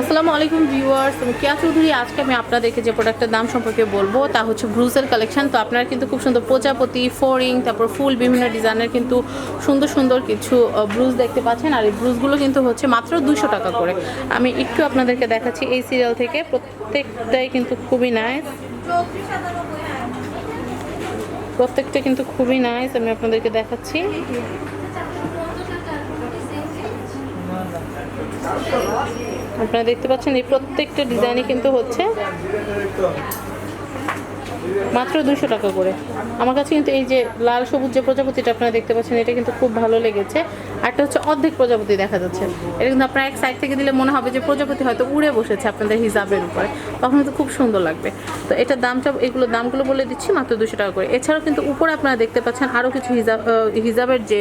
আসসালামু আলাইকুম ভিউয়ার্স, আমি কেয়া চৌধুরী। আজকে আমি আপনাদেরকে যে প্রোডাক্টের দাম সম্পর্কে বলব, তা হচ্ছে ব্রুজের কালেকশন তো আপনারা কিন্তু খুব সুন্দর প্রজাপতি ফোরিং তারপর ফুল, বিভিন্ন ডিজাইনের কিন্তু সুন্দর সুন্দর কিছু ব্রুজ দেখতে পাচ্ছেন। আর এই ব্রুজগুলো কিন্তু হচ্ছে মাত্র দুশো টাকা করে। আমি একটু আপনাদেরকে দেখাচ্ছি এই সিরিয়াল থেকে। প্রত্যেকটাই কিন্তু খুবই নাইস প্রত্যেকটা কিন্তু খুবই নাইস আমি আপনাদেরকে দেখাচ্ছি। আপনারা দেখতে পাচ্ছেন এই প্রত্যেকটা ডিজাইনই কিন্তু হচ্ছে মাত্র দুশো টাকা করে। আমার কাছে কিন্তু এই যে লাল সবুজ যে প্রজাপতিটা আপনারা দেখতে পাচ্ছেন এটা কিন্তু খুব ভালো লেগেছে। একটা হচ্ছে অর্ধেক প্রজাপতি দেখা যাচ্ছে। এটা কিন্তু আপনার এক সাইড থেকে দিলে মনে হবে যে প্রজাপতি হয়তো উড়ে বসেছে আপনাদের হিসাবের উপরে। তখন কিন্তু খুব সুন্দর লাগবে। তো এটার দামটা এগুলো দামগুলো বলে দিচ্ছি মাত্র দুশো টাকা করে। এছাড়াও কিন্তু উপরে আপনারা দেখতে পাচ্ছেন আরও কিছু হিজাব হিজাবের যে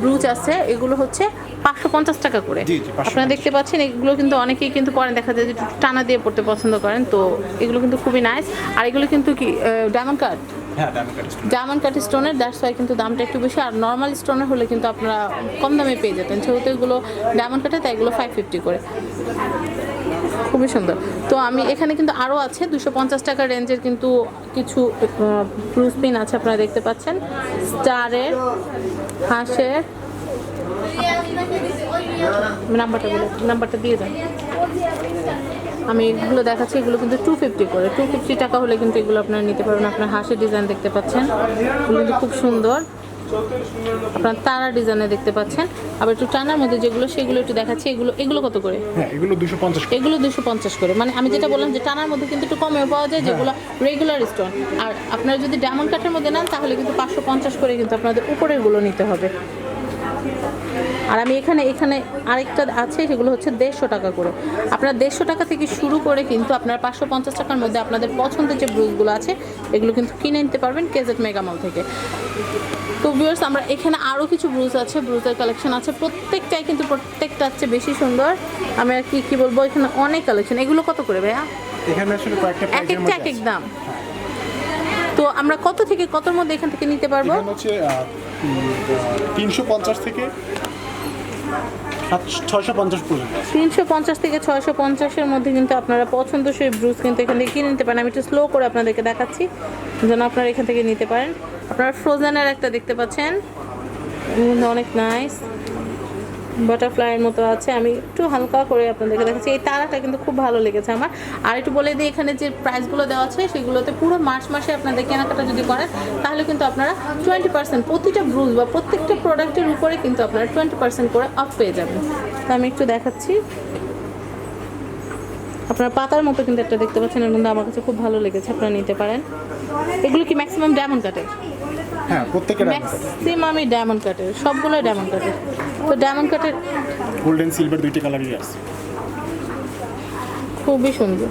ব্রুচ আছে এগুলো হচ্ছে পাঁচশো পঞ্চাশ টাকা করে। জি, জি, 550 আপনারা দেখতে পাচ্ছেন এগুলো কিন্তু অনেকেই কিন্তু পরেন দেখা যায় যে একটু টানা দিয়ে পড়তে পছন্দ করেন তো এগুলো কিন্তু খুবই নাইস আর এগুলো কিন্তু কি ডায়মন্ড কাট ডায়মন্ড কাট স্টোনের দ্যাটস ওয়াই কিন্তু দামটা একটু বেশি। আর নর্মাল স্টোনের হলে কিন্তু আপনারা কম দামে পেয়ে যেতেন। যেহেতু এগুলো ডায়মন্ড কাটে তাই এগুলো ফাইভ ফিফটি করে। খুবই সুন্দর। তো আমি এখানে কিন্তু আরও আছে দুশো পঞ্চাশ টাকা রেঞ্জের কিন্তু কিছু ব্লু স্পিন আছে আপনারা দেখতে পাচ্ছেন। স্টারের হাঁসের। নাম্বারটা বলে নাম্বারটা দিয়ে দেন। আমি এগুলো দেখাচ্ছি এগুলো কিন্তু টু ফিফটি করে। টু ফিফটি টাকা হলে কিন্তু এগুলো আপনারা নিতে পারবেন। আপনার হাঁসের ডিজাইন দেখতে পাচ্ছেন। এগুলো কিন্তু খুব সুন্দর। আপনার তারা ডিজাইনে দেখতে পাচ্ছেন। আবার একটু টানার মধ্যে যেগুলো সেগুলো একটু দেখাচ্ছি। এগুলো এগুলো কত করে? হ্যাঁ এগুলো দুশো পঞ্চাশ এগুলো দুশো পঞ্চাশ করে। মানে আমি যেটা বললাম যে টানার মধ্যে কিন্তু একটু কমেও পাওয়া যায় যেগুলো রেগুলার স্টোন আর আপনারা যদি ডায়মন্ড কাঠের মধ্যে নেন তাহলে কিন্তু পাঁচশো পঞ্চাশ করে কিন্তু আপনাদের উপরেরগুলো নিতে হবে। আর আমি এখানে এখানে আরেকটা আছে সেগুলো হচ্ছে দেড়শো টাকা করে। আপনার দেড়শো টাকা থেকে শুরু করে কিন্তু আপনার পাঁচশো পঞ্চাশ টাকার মধ্যে আপনাদের পছন্দের যে ব্রুজগুলো আছে এগুলো কিন্তু কিনে নিতে পারবেন কেজেট মেগামল থেকে। তো ভিউয়ার্স আমরা এখানে আরও কিছু ব্রুজ আছে ব্রুজের কালেকশন আছে। প্রত্যেকটাই কিন্তু প্রত্যেকটা হচ্ছে বেশি সুন্দর। আমি আর কি কি বলব এখানে অনেক কালেকশন। এগুলো কত করে ভাইয়া? এখানে আসলে কয়েকটা এক একটা এক এক দাম। তো আমরা কত থেকে কতর মধ্যে এখান থেকে নিতে পারব? হচ্ছে তিনশো পঞ্চাশ থেকে ছয়শো পঞ্চাশ পর্যন্ত। তিনশো পঞ্চাশ থেকে ছয়শো পঞ্চাশের মধ্যে কিন্তু আপনারা পছন্দসই ব্রুজ কিন্তু এখান থেকে কিনে নিতে পারেন। আমি একটু স্লো করে আপনাদেরকে দেখাচ্ছি যেন আপনারা এখান থেকে নিতে পারেন। আপনারা ফ্রোজেনের একটা দেখতে পাচ্ছেন। অনেক নাইস বাটারফ্লাইয়ের মতো আছে। আমি একটু হালকা করে আপনাদেরকে দেখাচ্ছি। এই তারাটা কিন্তু খুব ভালো লেগেছে আমার। আর একটু বলে দিই, এখানে যে প্রাইসগুলো দেওয়া আছে, সেগুলোতে পুরো মার্চ মাসে আপনাদের কেনাকাটা যদি করেন, তাহলে কিন্তু আপনারা টোয়েন্টি পার্সেন্ট প্রতিটা ব্রুজ বা প্রত্যেকটা প্রোডাক্টের উপরে কিন্তু আপনারা টোয়েন্টি পার্সেন্ট করে অফ পেয়ে যাবেন। তো আমি একটু দেখাচ্ছি। আপনার পাতার মতো কিন্তু একটা দেখতে পাচ্ছেন এর মধ্যে আমার কাছে খুব ভালো লেগেছে আপনারা নিতে পারেন। এগুলো কি ম্যাক্সিমাম ডায়মন্ড কাটে হ্যাঁ প্রত্যেকের diamond কাট ম্যাক্সিমামই ডায়মন্ড কাটের সবগুলোই ডায়মন্ড কাটের তো ডায়মন্ড কাটের গোল্ডেন সিলভার দুইটি কালারই আছে। খুবই সুন্দর।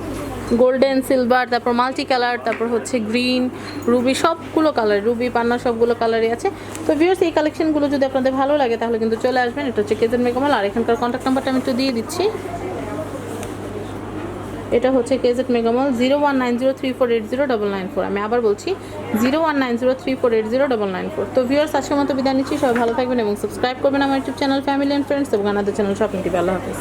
গোল্ডেন সিলভার তারপর মাল্টি কালার তারপর হচ্ছে গ্রিন রুবি সবগুলো কালার রুবি পান্না সবগুলো কালারই আছে। তো ভিউয়ার্স এই কালেকশনগুলো যদি আপনাদের ভালো লাগে তাহলে কিন্তু চলে আসবেন। এটা হচ্ছে কেজেন মেকমাল আর এখানকার কন্ট্যাক্ট নাম্বারটা আমি একটু দিয়ে দিচ্ছি। এটা হচ্ছে কেজেট mega mall zero one nine zero three four eight zero double nine four আমি আবার বলছি zero one nine zero three four eight zero double nine four তো ভিউয়ার্স আজকের মতো বিদায় নিচ্ছি, সবাই ভালো থাকবেন এবং সাবস্ক্রাইব করবেন আমার YouTube channel family and friends এবং আমাদের চ্যানেল শপিং টিভি আল্লাহ হাফিজ।